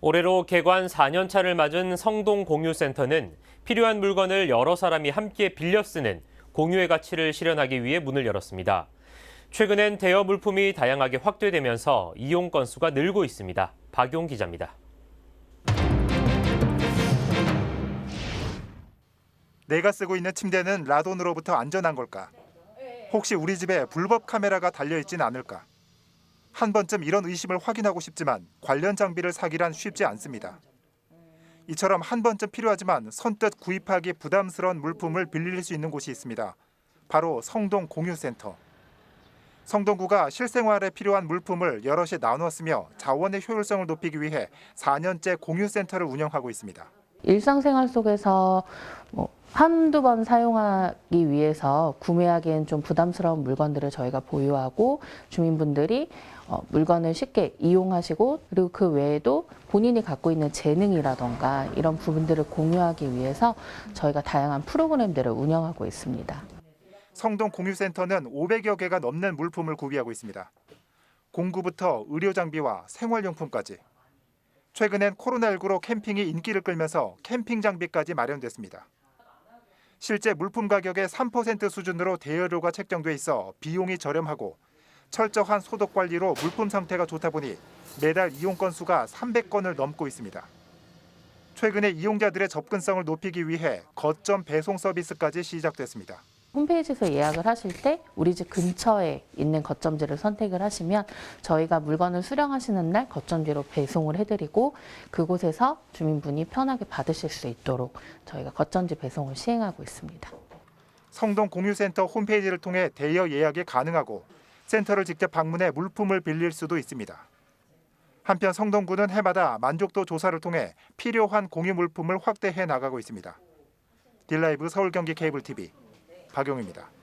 올해로 개관 4년차를 맞은 성동 공유센터는 필요한 물건을 여러 사람이 함께 빌려 쓰는 공유의 가치를 실현하기 위해 문을 열었습니다. 최근엔 대여 물품이 다양하게 확대되면서 이용 건수가 늘고 있습니다. 박용 기자입니다. 내가 쓰고 있는 침대는 라돈으로부터 안전한 걸까? 혹시 우리 집에 불법 카메라가 달려 있진 않을까? 한 번쯤 이런 의심을 확인하고 싶지만 관련 장비를 사기란 쉽지 않습니다. 이처럼 한 번쯤 필요하지만 선뜻 구입하기 부담스러운 물품을 빌릴 수 있는 곳이 있습니다. 바로 성동 공유센터. 성동구가 실생활에 필요한 물품을 여럿이 나누어 쓰며 자원의 효율성을 높이기 위해 4년째 공유센터를 운영하고 있습니다. 일상생활 속에서 뭐 한두 번 사용하기 위해서 구매하기엔 좀 부담스러운 물건들을 저희가 보유하고 주민분들이 어, 물건을 쉽게 이용하시고 그리고 그 외에도 본인이 갖고 있는 재능이라던가 이런 부분들을 공유하기 위해서 저희가 다양한 프로그램들을 운영하고 있습니다. 성동 공유센터는 500여 개가 넘는 물품을 구비하고 있습니다. 공구부터 의료 장비와 생활용품까지. 최근엔 코로나19로 캠핑이 인기를 끌면서 캠핑 장비까지 마련됐습니다. 실제 물품 가격의 3% 수준으로 대여료가 책정돼 있어 비용이 저렴하고 철저한 소독 관리로 물품 상태가 좋다 보니 매달 이용 건수가 300건을 넘고 있습니다. 최근에 이용자들의 접근성을 높이기 위해 거점 배송 서비스까지 시작됐습니다. 홈페이지에서 예약을 하실 때 우리 집 근처에 있는 거점지를 선택을 하시면 저희가 물건을 수령하시는 날 거점지로 배송을 해드리고 그곳에서 주민분이 편하게 받으실 수 있도록 저희가 거점지 배송을 시행하고 있습니다. 성동 공유센터 홈페이지를 통해 대여 예약이 가능하고 센터를 직접 방문해 물품을 빌릴 수도 있습니다. 한편 성동구는 해마다 만족도 조사를 통해 필요한 공유 물품을 확대해 나가고 있습니다. 딜라이브 서울 경기 케이블 TV 박용입니다.